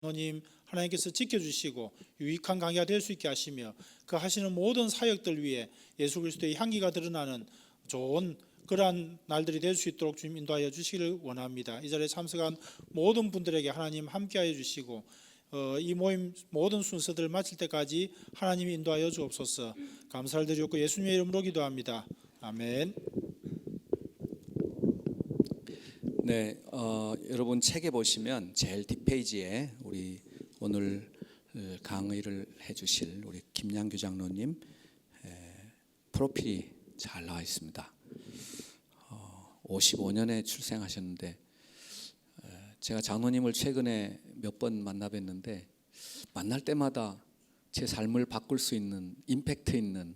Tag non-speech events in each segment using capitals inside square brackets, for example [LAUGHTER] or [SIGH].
하나님 하나님께서 지켜주시고 유익한 강의가 될 수 있게 하시며 그 하시는 모든 사역들 위해 예수 그리스도의 향기가 드러나는 좋은 그러한 날들이 될 수 있도록 주님 인도하여 주시기를 원합니다. 이 자리에 참석한 모든 분들에게 하나님 함께하여 주시고 어, 이 모임 모든 순서들을 마칠 때까지 하나님이 인도하여 주옵소서. 감사를 드리고 예수님의 이름으로 기도합니다. 아멘. 네, 어, 여러분 책에 보시면 제일 뒷페이지에 우리 오늘 어, 강의를 해주실 우리 김양규 장로님 에, 프로필이 잘 나와 있습니다. 어, 55년에 출생하셨는데 에, 제가 장로님을 최근에 몇 번 만나 뵀는데 만날 때마다 제 삶을 바꿀 수 있는 임팩트 있는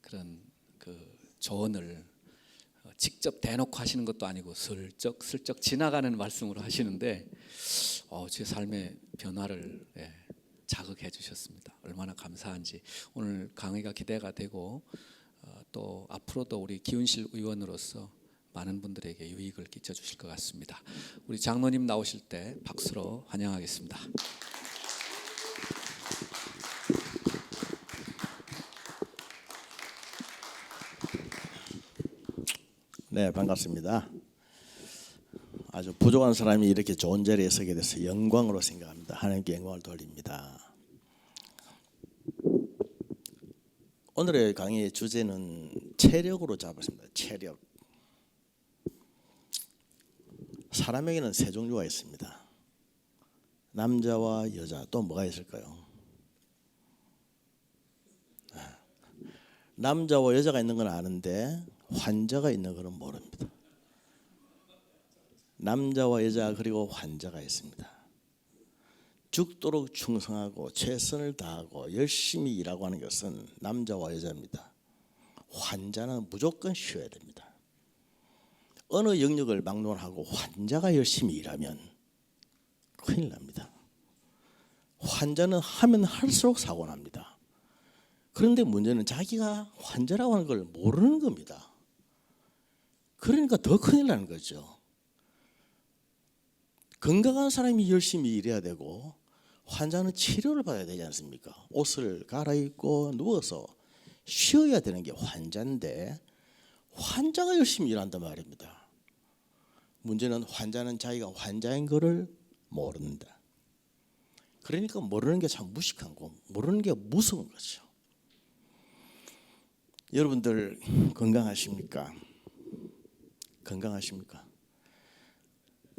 그런 그 조언을 어, 직접 대놓고 하시는 것도 아니고 슬쩍 슬쩍 지나가는 말씀으로 하시는데 어, 제 삶의 변화를 예, 자극해 주셨습니다. 얼마나 감사한지 오늘 강의가 기대가 되고 어, 또 앞으로도 우리 기운실 의원으로서 많은 분들에게 유익을 끼쳐 주실 것 같습니다. 우리 장로님 나오실 때 박수로 환영하겠습니다. 네, 반갑습니다. 아주 부족한 사람이 이렇게 좋은 자리에 서게 돼서 영광으로 생각합니다. 하나님께 영광을 돌립니다. 오늘의 강의의 주제는 체력으로 잡았습니다. 체력. 사람에게는 세 종류가 있습니다. 남자와 여자 또 뭐가 있을까요? 남자와 여자가 있는 건 아는데 환자가 있는 것은 모릅니다. 남자와 여자 그리고 환자가 있습니다. 죽도록 충성하고 최선을 다하고 열심히 일하고 하는 것은 남자와 여자입니다. 환자는 무조건 쉬어야 됩니다. 어느 영역을 막론하고 환자가 열심히 일하면 큰일 납니다. 환자는 하면 할수록 사고 납니다. 그런데 문제는 자기가 환자라고 하는 걸 모르는 겁니다. 그러니까 더 큰일 나는 거죠. 건강한 사람이 열심히 일해야 되고 환자는 치료를 받아야 되지 않습니까? 옷을 갈아입고 누워서 쉬어야 되는 게 환자인데 환자가 열심히 일한단 말입니다. 문제는 환자는 자기가 환자인 것을 모른다. 그러니까 모르는 게 참 무식한 거, 모르는 게 무서운 거죠. 여러분들 건강하십니까? 건강하십니까?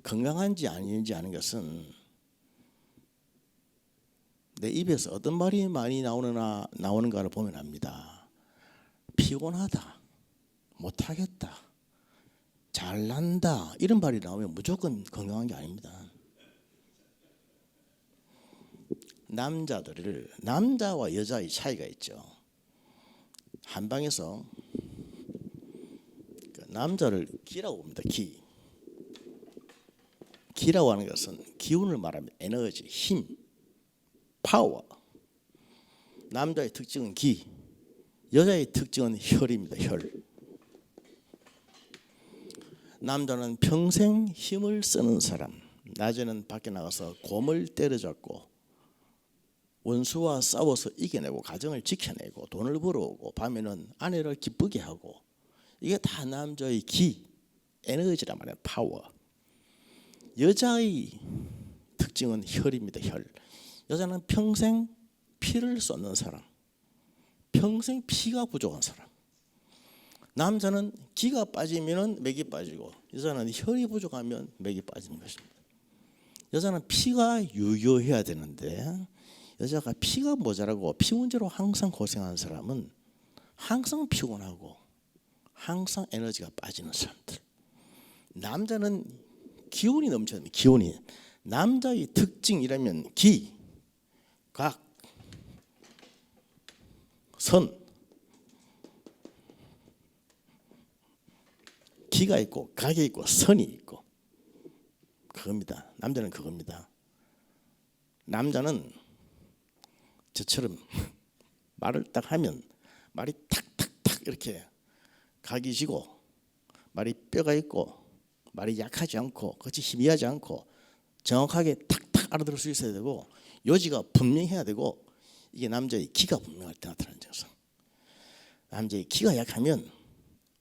건강한지 아닌지 아는 것은 내 입에서 어떤 말이 많이 나오느나 나오는가를 보면 압니다. 피곤하다, 못하겠다, 잘난다 이런 말이 나오면 무조건 건강한 게 아닙니다. 남자들을 남자와 여자의 차이가 있죠. 한 방에서 그 남자를 기라고 봅니다. 기. 기라고 하는 것은 기운을 말합니다. 에너지, 힘, 파워. 남자의 특징은 기, 여자의 특징은 혈입니다. 혈. 남자는 평생 힘을 쓰는 사람. 낮에는 밖에 나가서 곰을 때려잡고 원수와 싸워서 이겨내고 가정을 지켜내고 돈을 벌어오고 밤에는 아내를 기쁘게 하고 이게 다 남자의 기, 에너지란 말이에요. 파워. 여자의 특징은 혈입니다. 혈. 여자는 평생 피를 쏟는 사람. 평생 피가 부족한 사람. 남자는 기가 빠지면 맥이 빠지고 여자는 혈이 부족하면 맥이 빠지는 것입니다. 여자는 피가 유효해야 되는데 여자가 피가 모자라고 피 문제로 항상 고생하는 사람은 항상 피곤하고 항상 에너지가 빠지는 사람들. 남자는 기운이 넘쳐납니다. 기운이 남자의 특징이라면 기, 각, 선, 기가 있고 각이 있고 선이 있고 그겁니다. 남자는 그겁니다. 남자는 저처럼 [LAUGHS] 말을 딱 하면 말이 탁탁탁 이렇게 각이 지고 말이 뼈가 있고 말이 약하지 않고 그렇지 희미하지 않고 정확하게 탁탁 알아들을 수 있어야 되고 요지가 분명해야 되고 이게 남자의 기가 분명할 때 나타나는 증상. 남자의 기가 약하면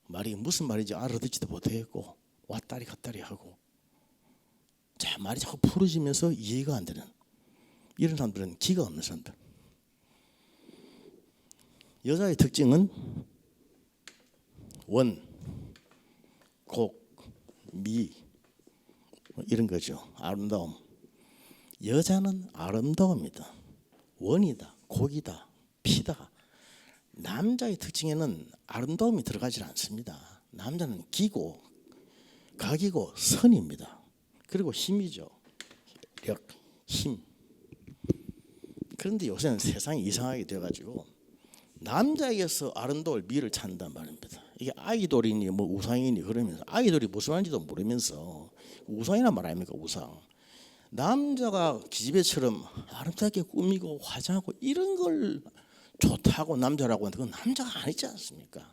말이 무슨 말인지 알아듣지도 못하겠고 왔다리 갔다리 하고 자 말이 자꾸 풀어지면서 이해가 안 되는 이런 사람들은 기가 없는 사람들. 여자의 특징은 원, 곡, 미, 뭐 이런 거죠. 아름다움. 여자는 아름다움이다. 원이다. 곡이다. 피다. 남자의 특징에는 아름다움이 들어가지 않습니다. 남자는 기고, 각이고, 선입니다. 그리고 힘이죠. 력, 힘. 그런데 요새는 세상이 이상하게 되어가지고 남자에게서 아름다울 미를 찾는단 말입니다. 이게 아이돌이니 뭐 우상이니 그러면서 아이돌이 무슨 말인지도 모르면서 우상이란 말 아닙니까 우상. 남자가 기집애처럼 아름답게 꾸미고 화장하고 이런 걸 좋다고 남자라고 하는데 그건 남자가 아니지 않습니까?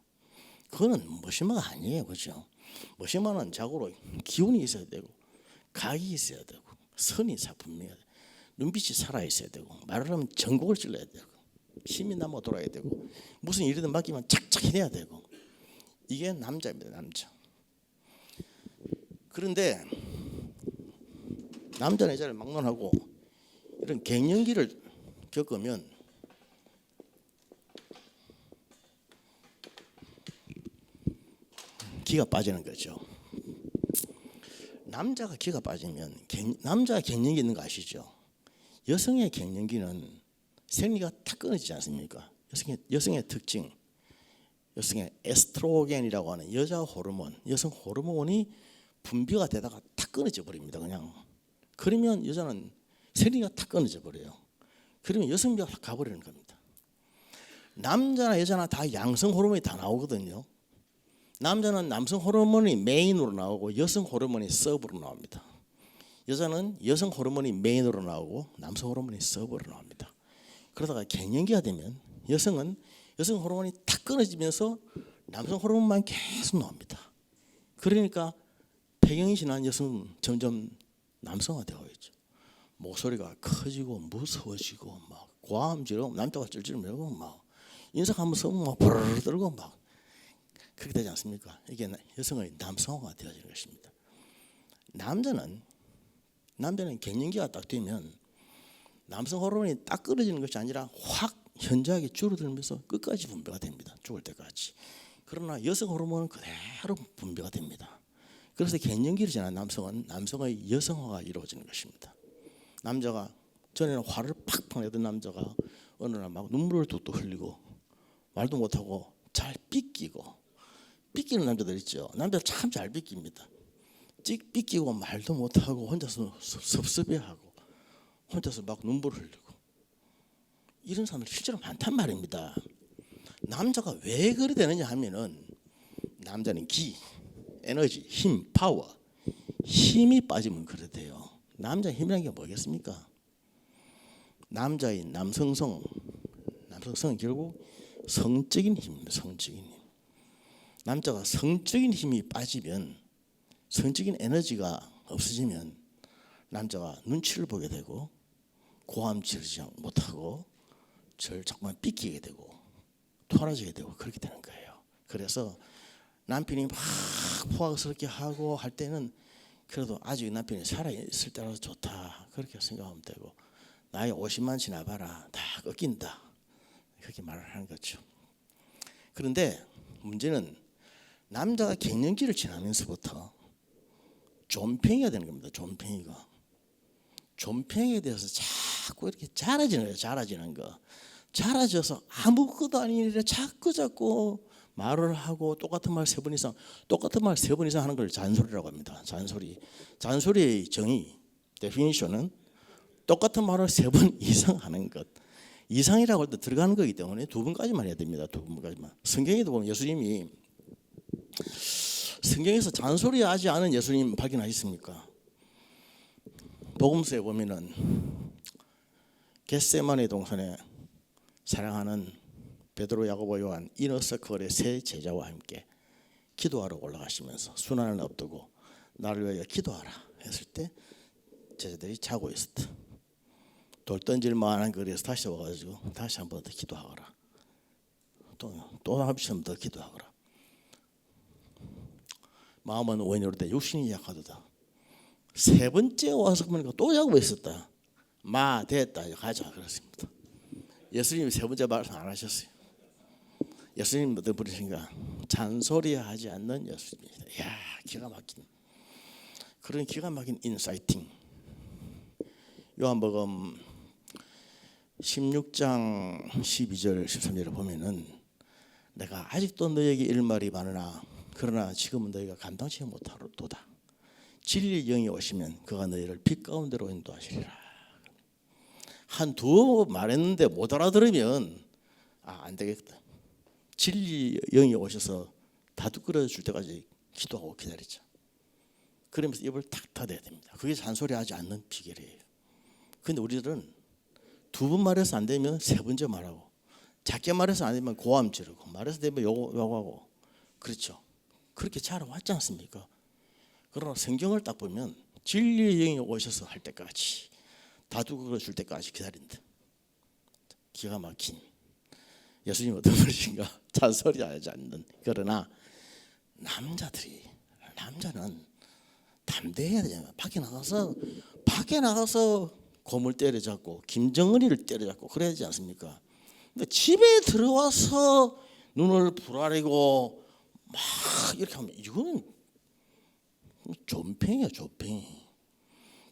그거는 멋있마가 아니에요, 그죠? 멋있마는 자고로 기운이 있어야 되고 각이 있어야 되고 선이 분명해야 돼. 눈빛이 살아 있어야 되고 말을 하면 전곡을 찔러야 되고 힘이 남아 돌아야 되고 무슨 일이든 맡기면 착착 해야 되고 이게 남자입니다 남자 그런데 남자는 여자를 막론하고 이런 갱년기를 겪으면 기가 빠지는 거죠 남자가 기가 빠지면 갱, 남자가 갱년기 있는 거 아시죠? 여성의 갱년기는 생리가 탁 끊어지지 않습니까? 여성의 여성의 특징, 여성의 에스트로겐이라고 하는 여자 호르몬, 여성 호르몬이 분비가 되다가 탁 끊어져 버립니다. 그냥 그러면 여자는 생리가 탁 끊어져 버려요. 그러면 여성비가 탁 가버리는 겁니다. 남자나 여자나 다 양성 호르몬이 다 나오거든요. 남자는 남성 호르몬이 메인으로 나오고 여성 호르몬이 서브로 나옵니다. 여자는 여성 호르몬이 메인으로 나오고 남성 호르몬이 서브로 나옵니다. 그러다가 갱년기가 되면 여성은 여성 호르몬이 탁 끊어지면서 남성 호르몬만 계속 나옵니다. 그러니까 폐경이 지난 여성은 점점 남성화되어 있죠. 목소리가 커지고 무서워지고 막 고함지르고 남자가 쩔쩔매고 막 인석 한번 쓰면 막 부르르 떨고 막 그렇게 되지 않습니까? 이게 여성의 남성화가 되어지는 것입니다. 남자는 남자는 갱년기가 딱 되면 남성 호르몬이 딱 끊어지는 것이 아니라 확 현저하게 줄어들면서 끝까지 분배가 됩니다. 죽을 때까지. 그러나 여성 호르몬은 그대로 분배가 됩니다. 그래서 갱년기를 지난 남성은 남성의 여성화가 이루어지는 것입니다. 남자가 전에는 화를 팍팍 내던 남자가 어느 날 막 눈물을 뚝뚝 흘리고 말도 못하고 잘 삐끼고 삐끼는 남자들 있죠. 남자 참잘 삐낍니다. 찍 삐끼고 말도 못하고 혼자서 섭섭해하고 혼자서 막 눈물 흘리고 이런 사람들 실제로 많단 말입니다. 남자가 왜 그래 되느냐 하면은 남자는 기, 에너지, 힘, 파워, 힘이 빠지면 그래 돼요. 남자 힘이라는 게 뭐겠습니까? 남자인 남성성, 남성성은 결국 성적인 힘입니다. 성적인 힘. 남자가 성적인 힘이 빠지면 성적인 에너지가 없어지면 남자가 눈치를 보게 되고 고함 지르지 못하고 절 자꾸만 삐끼게 되고 토라지게 되고 그렇게 되는 거예요. 그래서 남편이 막 포악스럽게 하고 할 때는 그래도 아직 남편이 살아 있을 때라서 좋다 그렇게 생각하면 되고 나이 50만 지나봐라 다 꺾인다 그렇게 말을 하는 거죠. 그런데 문제는 남자가 갱년기를 지나면서부터 존팽이가 되는 겁니다. 존팽이가. 존팽이에 대해서 자꾸 이렇게 자라지는 거예요. 자라지는 거. 자라져서 아무것도 아닌 일에 자꾸 자꾸 말을 하고 똑같은 말 세 번 이상 똑같은 말 세 번 이상 하는 걸 잔소리라고 합니다. 잔소리. 잔소리의 정의 데피니션은 똑같은 말을 세 번 [LAUGHS] 이상 하는 것. 이상이라고 할 때 들어가는 거기 때문에 두 번까지만 해야 됩니다. 두 번까지만. 성경에도 보면 예수님이 성경에서 잔소리하지 않은 예수님 발견하셨습니까? 복음서에 보면은 겟세마네 동산에 사랑하는 베드로, 야고보, 요한 이너서클의 세 제자와 함께 기도하러 올라가시면서 순환을 앞두고 나를 위하여 기도하라 했을 때 제자들이 자고 있었다. 돌 던질 만한 거리에서 다시 와가지고 다시 한 번 더 기도하거라. 또또 한번 더 기도하거라. 마음은 원이로 돼 육신이 약하도다. 세 번째 와서 보니까 또 자고 있었다. 마 됐다 가자 그렇습니다. 예수님이 세 번째 말씀 안 하셨어요. 예수님 어떤 분이신가? 잔소리하지 않는 예수님이다. 야 기가 막힌 그런 기가 막힌 인사이팅. 요한복음 16장 12절 13절을 보면은 내가 아직도 너에게 일 말이 많으나 그러나 지금은 너희가 감당치 못하도다. 진리의 영이 오시면 그가 너희를 빛 가운데로 인도하시리라. 한 두 번 말했는데 못 알아들으면 아, 안 되겠다. 진리 영이 오셔서 다투끌어 줄 때까지 기도하고 기다리자. 그러면서 입을 탁 닫아야 됩니다. 그게 잔소리하지 않는 비결이에요. 근데 우리들은 두 번 말해서 안 되면 세 번째 말하고 작게 말해서 안 되면 고함 지르고 말해서 되면 요거하고 그렇죠. 그렇게 자라왔지 않습니까? 그러나 성경을 딱 보면 진리의 영이 오셔서 할 때까지 다투고 줄 때까지 기다린다. 기가 막힌 예수님 어떤 분이신가 [LAUGHS] 잔소리하지 않는 그러나 남자들이 남자는 담대해야 되잖아요. 밖에 나가서 밖에 나가서 고물 때려잡고 김정은이를 때려잡고 그래야 되지 않습니까? 근데 집에 들어와서 눈을 부라리고 막 이렇게 하면 이거는 존팽이야 존팽이.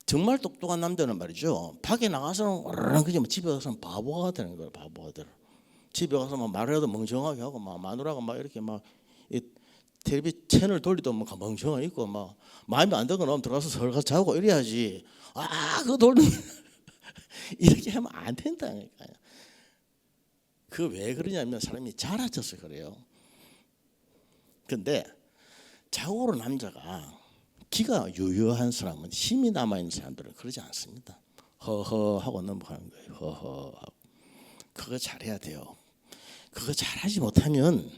정말 똑똑한 남자는 말이죠. 밖에 나가서는 와르르 그지만 집에 가서는 바보가 되는 거예요. 바보가 돼. 집에 가서 막 말해도 멍청하게 하고 막 마누라가 막 이렇게 막 이 텔레비 채널 돌리도 막 멍청하 있고 막 마음에 안 드는 거 나오면 들어가서 설가 자고 이래야지. 아 그거 돌리 [LAUGHS] 이렇게 하면 안 된다니까요. 그 왜 그러냐면 사람이 자라져서 그래요. 근데 자고로 남자가 기가 유효한 사람은 힘이 남아 있는 사람들은 그러지 않습니다. 허허 하고 넘어가는 거예요. 허허 하고 그거 잘해야 돼요. 그거 잘하지 못하면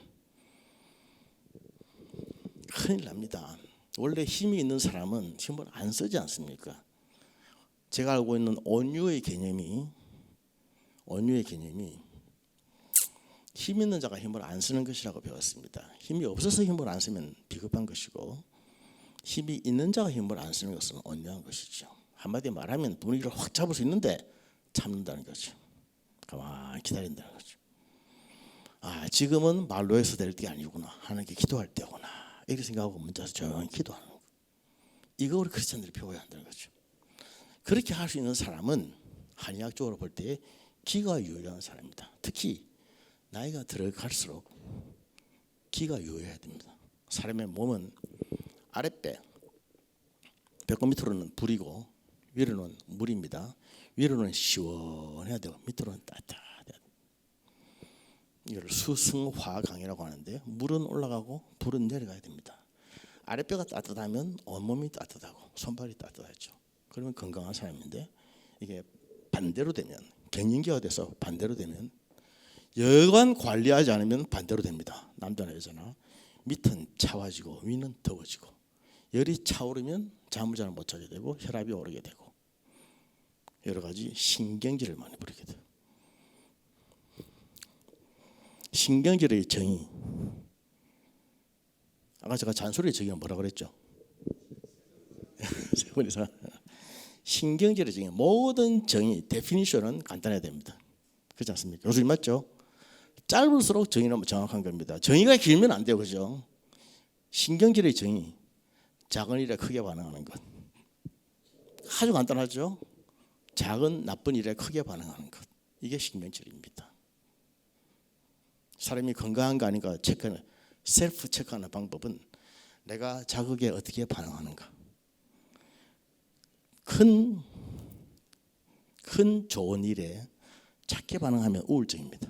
큰일 납니다. 원래 힘이 있는 사람은 힘을 안 쓰지 않습니까? 제가 알고 있는 온유의 개념이 온유의 개념이 힘 있는 자가 힘을 안 쓰는 것이라고 배웠습니다. 힘이 없어서 힘을 안 쓰면 비겁한 것이고 힘이 있는 자가 힘을 안 쓰는 것은 온유한 것이죠. 한마디 말하면 분위기를 확 잡을 수 있는데 참는다는 거죠. 가만히 기다린다는 거죠. 아 지금은 말로 해서 될 게 아니구나 하는 게 기도할 때구나 이렇게 생각하고 먼저서 조용히 기도하는 거. 이거 우리 크리스천들이 배워야 한다는 거죠. 그렇게 할 수 있는 사람은 한의학적으로 볼 때 기가 유효한 사람입니다. 특히 나이가 들어갈수록 기가 유효해야 됩니다. 사람의 몸은 아랫배, 배꼽 밑으로는 불이고 위로는 물입니다. 위로는 시원해야 되고 밑으로는 따뜻해야 돼요. 이걸 수승화강이라고 하는데 물은 올라가고 불은 내려가야 됩니다. 아랫배가 따뜻하면 온몸이 따뜻하고 손발이 따뜻하죠. 그러면 건강한 사람인데 이게 반대로 되면 갱년기가 돼서 반대로 되면 여간 관리하지 않으면 반대로 됩니다. 남자나 여자나 밑은 차와지고 위는 더워지고 열이 차오르면 잠을 잘 못 자게 되고 혈압이 오르게 되고 여러 가지 신경질을 많이 부리게 돼요. 신경질의 정의 아까 제가 잔소리의 정의가 뭐라 그랬죠? [LAUGHS] 세 분이서 신경질의 정의 모든 정의 데피니션은 간단해야 됩니다. 그렇지 않습니까? 교수님 맞죠? 짧을수록 정의는 정확한 겁니다. 정의가 길면 안 돼요, 그죠? 신경질의 정의, 작은 일에 크게 반응하는 것. 아주 간단하죠? 작은 나쁜 일에 크게 반응하는 것. 이게 신경질입니다. 사람이 건강한가 아닌가 체크하는 셀프 체크하는 방법은 내가 자극에 어떻게 반응하는가. 큰, 큰 좋은 일에 작게 반응하면 우울증입니다.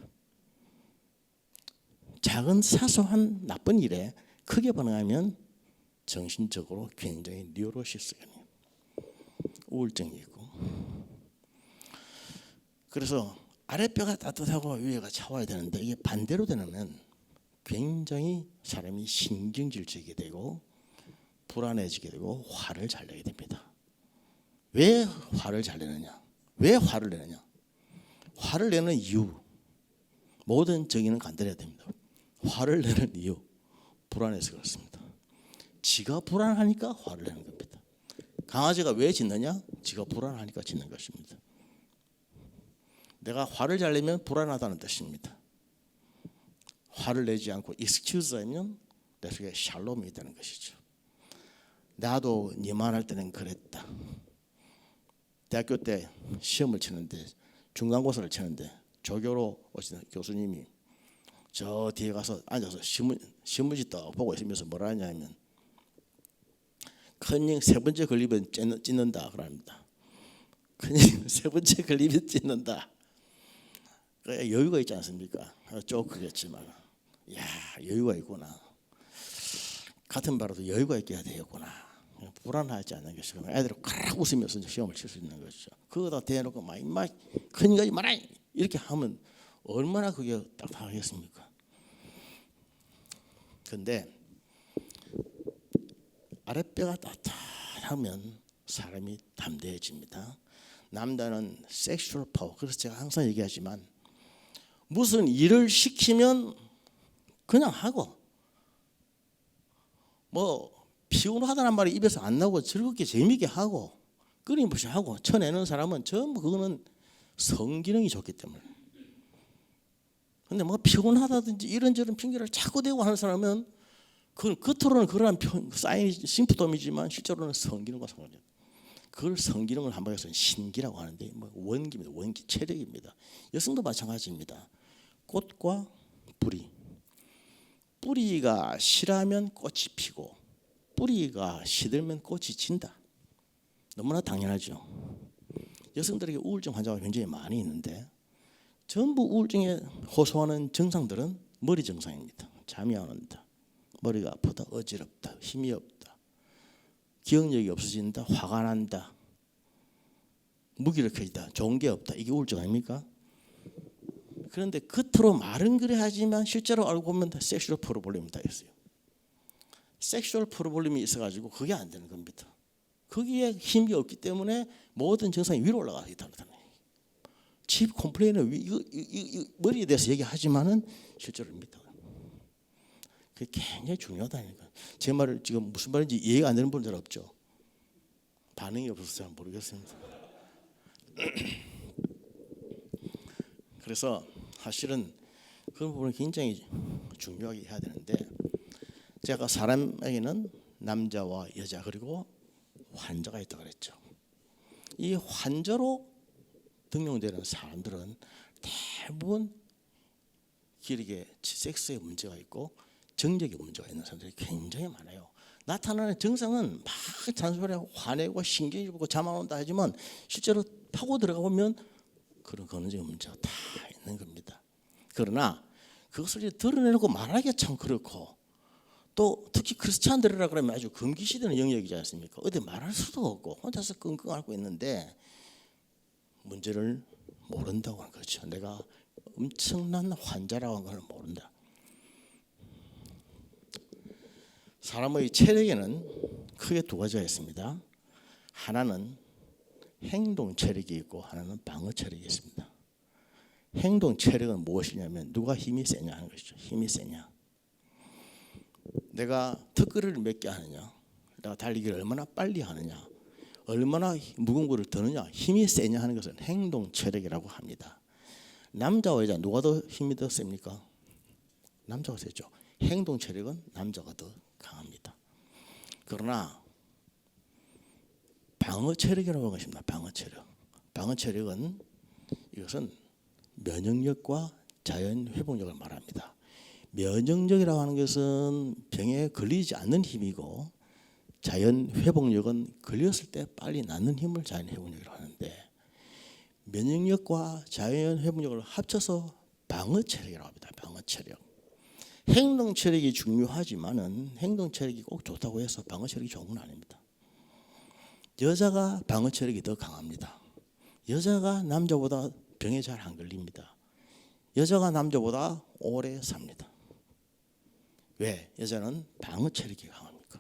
작은 사소한 나쁜 일에 크게 반응하면 정신적으로 굉장히 뉴로시스가 우울증이 있고 그래서 아랫배가 따뜻하고 위에가 차와야 되는데 이게 반대로 되면 굉장히 사람이 신경질지게 되고 불안해지게 되고 화를 잘 내게 됩니다. 왜 화를 잘 내느냐? 왜 화를 내느냐? 화를 내는 이유 모든 정의는 간단해야 됩니다. 화를 내는 이유 불안해서 그렇습니다. 지가 불안하니까 화를 내는 겁니다. 강아지가 왜 짖느냐? 지가 불안하니까 짖는 것입니다. 내가 화를 잘 내면 불안하다는 뜻입니다. 화를 내지 않고 excuse 하면 내 속에 샬롬이 되는 것이죠. 나도 니만 할 때는 그랬다. 대학교 때 시험을 치는데 중간고사를 치는데 조교로 오시는 교수님이 저 뒤에 가서 앉아서 신문 신문지 떡 보고 있으면서 뭐라 하냐면 큰형 세 번째 걸리면 찢는- 찢는다 그럽니다. 큰형 [LAUGHS] 세 번째 걸리면 찢는다. 그 여유가 있지 않습니까? 쭉 그랬지만, 야 여유가 있구나. 같은 바라도 여유가 있게 해야 되겠구나. 불안하지 않는 것이 애들이 꽉 웃으면서 시험을 칠 수 있는 것이죠. 그거 다 대놓고 막 임마 큰이가 말아 이렇게 하면 얼마나 그게 딱딱하겠습니까? 근데 아랫배가 따뜻하면 사람이 담대해집니다. 남자는 섹슈얼 파워. 그래서 제가 항상 얘기하지만 무슨 일을 시키면 그냥 하고 뭐 피곤하다는 말이 입에서 안 나오고 즐겁게 재미있게 하고 끊임없이 하고 쳐내는 사람은 전부 그거는 성기능이 좋기 때문에 근데 뭐 피곤하다든지 이런저런 핑계를 자꾸 대고 하는 사람은 그 겉으로는 그러한 표- 사인이 심프덤이지만 실제로는 성기능과 상관이 없어요. 그걸 성기능을 한번해서 신기라고 하는데 뭐 원기입니다. 원기 체력입니다. 여성도 마찬가지입니다. 꽃과 뿌리. 뿌리가 실하면 꽃이 피고 뿌리가 시들면 꽃이 진다. 너무나 당연하죠. 여성들에게 우울증 환자가 굉장히 많이 있는데 전부 우울증에 호소하는 증상들은 머리 증상입니다. 잠이 안 온다. 머리가 아프다. 어지럽다. 힘이 없다. 기억력이 없어진다. 화가 난다. 무기력해지다. 좋은 게 없다. 이게 우울증 아닙니까? 그런데 겉으로 말은 그래 하지만 실제로 알고 보면 다 섹슈얼 프로블렘이 다 있어요. 섹슈얼 프로블렘이 있어가지고 그게 안 되는 겁니다. 거기에 힘이 없기 때문에 모든 증상이 위로 때문에 집 컴플레인은 머리에 대해서 얘기하지만은 실제로입니다. 그게 굉장히 중요하다니까. 제 말을 지금 무슨 말인지 이해가 안 되는 분들 없죠. 반응이 없어서 잘 모르겠습니다. [CLEARS THROAT] 그래서 사실은 그런 부분을 굉장히 중요하게 해야 되는데 제가 사람에게는 남자와 여자 그리고 환자가 있다고 그랬죠. 이 환자로 등용되는 사람들은 대부분 길게 섹스에 문제가 있고 정력에 문제가 있는 사람들이 굉장히 많아요. 나타나는 증상은 막 잔소리하고 화내고 신경이 부고 잠 안 온다 하지만 실제로 파고 들어가 보면 그런 건강적인 문제가 다 있는 겁니다. 그러나 그것을 이제 드러내놓고 말하기가 참 그렇고 또 특히 크리스찬들이라 그러면 아주 금기시되는 영역이지 않습니까? 어디 말할 수도 없고 혼자서 끙끙 앓고 있는데 문제를 모른다고 하는 거죠. 내가 엄청난 환자라고 하는 걸 모른다. 사람의 체력에는 크게 두 가지가 있습니다. 하나는 행동 체력이 있고 하나는 방어 체력이 있습니다. 행동 체력은 무엇이냐면 누가 힘이 세냐 하는 것이죠. 힘이 세냐. 내가 턱걸이를 몇개 하느냐. 내가 달리기를 얼마나 빨리 하느냐. 얼마나 무거운 거를 드느냐. 힘이 세냐 하는 것은 행동 체력이라고 합니다. 남자와 여자 누가 더 힘이 더 셉니까? 남자가 세죠. 행동 체력은 남자가 더 강합니다. 그러나 방어 체력이라고 하는 것입니다. 방어 체력. 방어 체력은 이것은 면역력과 자연 회복력을 말합니다. 면역력이라고 하는 것은 병에 걸리지 않는 힘이고 자연 회복력은 걸렸을 때 빨리 낫는 힘을 자연 회복력이라고 하는데 면역력과 자연 회복력을 합쳐서 방어 체력이라고 합니다. 방어 체력. 행동 체력이 중요하지만은 행동 체력이 꼭 좋다고 해서 방어 체력이 좋은 건 아닙니다. 여자가 방어 체력이 더 강합니다. 여자가 남자보다 병에 잘 안 걸립니다. 여자가 남자보다 오래 삽니다. 왜? 여자는 방어 체력이 강합니까?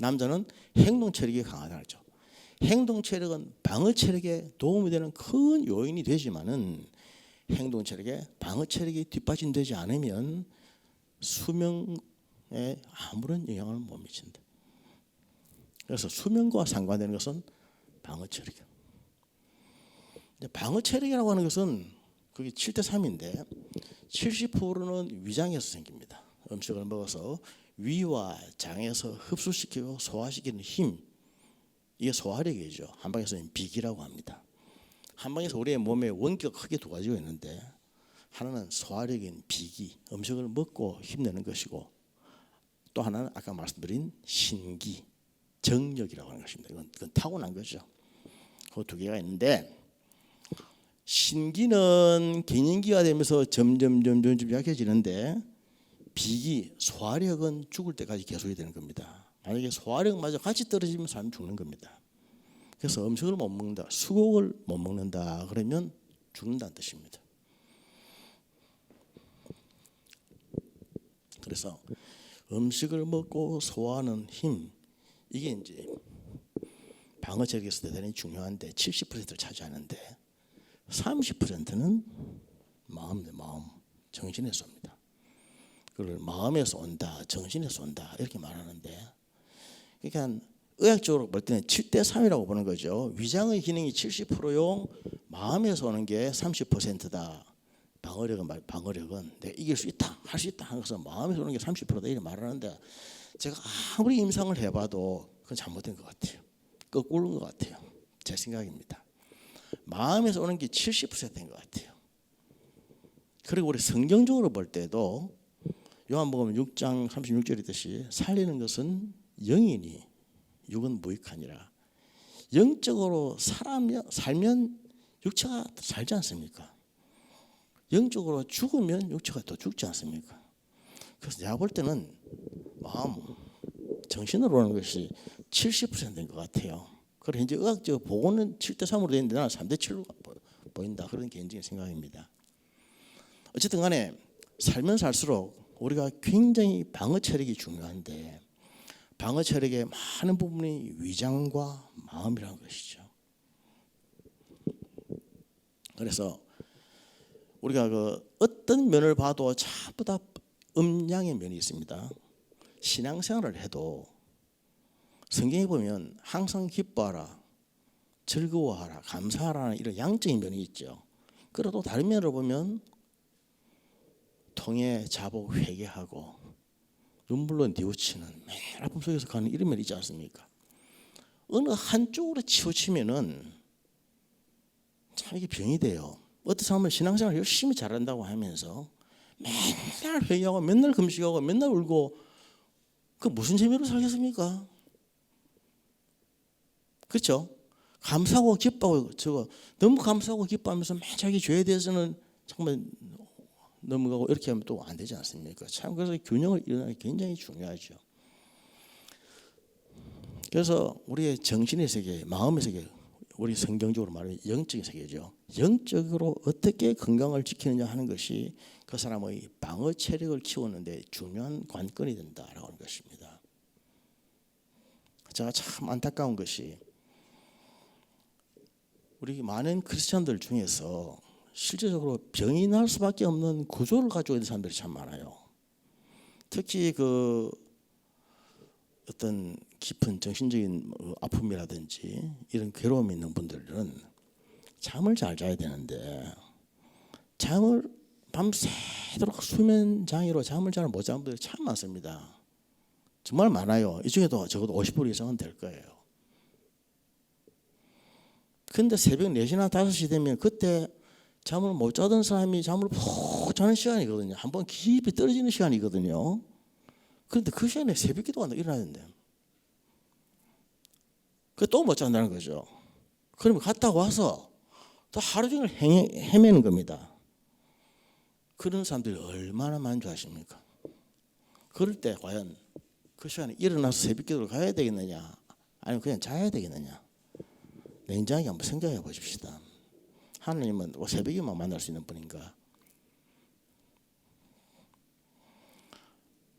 남자는 행동 체력이 강하다죠. 행동 체력은 방어 체력에 도움이 되는 큰 요인이 되지만은 행동 체력에 방어 체력이 뒷받침되지 않으면 수명에 아무런 영향을 못 미친다. 그래서 수명과 상관되는 것은 방어 체력이야. 방어 체력이라고 하는 것은 그게 7대 3인데 70%는 위장에서 생깁니다. 음식을 먹어서 위와 장에서 흡수시키고 소화시키는 힘 이게 소화력이죠. 한방에서는 비기라고 합니다. 한방에서 우리의 몸에 원기가 크게 두 가지가 있는데 하나는 소화력인 비기, 음식을 먹고 힘내는 것이고 또 하나는 아까 말씀드린 신기, 정력이라고 하는 것입니다. 이건, 이건 타고난 거죠. 그 두 개가 있는데 신기는 갱년기가 되면서 점점 점점 점 약해지는데 비기, 소화력은 죽을 때까지 계속이 되는 겁니다. 만약에 소화력마저 같이 떨어지면 사람 죽는 겁니다. 그래서 음식을 못 먹는다, 수곡을 못 먹는다 그러면 죽는다는 뜻입니다. 그래서 음식을 먹고 소화하는 힘 이게 이제 방어 체력에서 대단히 중요한데 70%를 차지하는데 30%는 마음입니다. 마음, 정신에서 옵니다. 그걸 마음에서 온다, 정신에서 온다 이렇게 말하는데 그러니까 의학적으로 볼 때는 7대 3이라고 보는 거죠. 위장의 기능이 70%요, 마음에서 오는 게 30%다. 방어력은 말 방어력은 내가 이길 수 있다, 할 수 있다 하는 것은 마음에서 오는 게 30%다 이렇게 말하는데 제가 아무리 임상을 해 봐도 그건 잘못된 것 같아요. 거꾸로인 것 같아요. 제 생각입니다. 마음에서 오는 게 70%인 것 같아요. 그리고 우리 성경적으로 볼 때도 요한복음 6장 36절에 있듯이 살리는 것은 영이니 육은 무익하니라. 영적으로 살면 살면 육체가 살지 않습니까? 영적으로 죽으면 육체가 더 죽지 않습니까? 그래서 내가 볼 때는 마음, 정신으로 오는 것이 70%인 것 같아요. 그래 현재 의학적 보고는 7대 3으로 되는데 나는 3대 7로 보인다. 그런 개인적인 생각입니다. 어쨌든 간에 살면 살수록 우리가 굉장히 방어 체력이 중요한데 방어 체력의 많은 부분이 위장과 마음이라는 것이죠. 그래서 우리가 그 어떤 면을 봐도 전부 다 음양의 면이 있습니다. 신앙생활을 해도 성경에 보면 항상 기뻐하라, 즐거워하라, 감사하라는 이런 양적인 면이 있죠. 그래도 다른 면으로 보면 통해 자복 회개하고 눈물로 뉘우치는 맨날 아픔 속에서 가는 이런 면이 있지 않습니까? 어느 한쪽으로 치우치면은 참 이게 병이 돼요. 어떤 사람은 신앙생활 열심히 잘한다고 하면서 맨날 회개하고 맨날 금식하고 맨날 울고 그 무슨 재미로 살겠습니까? 그렇죠? 감사하고 기뻐하고 저거 너무 감사하고 기뻐하면서 맨 자기 죄에 대해서는 정말 넘어가고 이렇게 하면 또 안 되지 않습니까? 참 그래서 균형을 이루는 게 굉장히 중요하죠. 그래서 우리의 정신의 세계, 마음의 세계, 우리 성경적으로 말하면 영적인 세계죠. 영적으로 어떻게 건강을 지키느냐 하는 것이 그 사람의 방어 체력을 키우는데 중요한 관건이 된다라고 하는 것입니다. 제가 참 안타까운 것이 우리 많은 크리스천들 중에서 실제적으로 병이 날 수밖에 없는 구조를 가지고 있는 사람들이 참 많아요. 특히 그 어떤 깊은 정신적인 뭐 아픔이라든지 이런 괴로움이 있는 분들은 잠을 잘 자야 되는데 잠을 밤새도록 수면 장애로 잠을 잘 못 자는 분들이 참 많습니다. 정말 많아요. 이 중에도 적어도 50% 이상은 될 거예요. 근데 새벽 4시나 5시 되면 그때 잠을 못 자던 사람이 잠을 푹 자는 시간이거든요. 한번 깊이 떨어지는 시간이거든요. 그런데 그 시간에 새벽 기도가 일어나는데 그또못 잔다는 거죠. 그러면 갔다 와서 또 하루 종일 헤매, 헤매는 겁니다. 그런 사람들이 얼마나 아십니까? 그럴 때 과연 그 시간에 일어나서 새벽 기도를 가야 되겠느냐 아니면 그냥 자야 되겠느냐 냉정하게 한번 생각해 보십시다. 하나님은 뭐 새벽에만 만날 수 있는 분인가?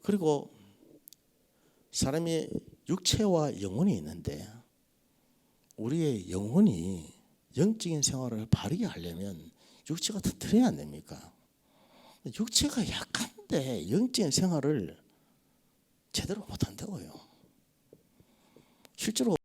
그리고 사람이 육체와 영혼이 있는데 우리의 영혼이 영적인 생활을 바르게 하려면 육체가 튼튼해야 안 됩니까? 육체가 약한데 영적인 생활을 제대로 못 한다고요. 실제로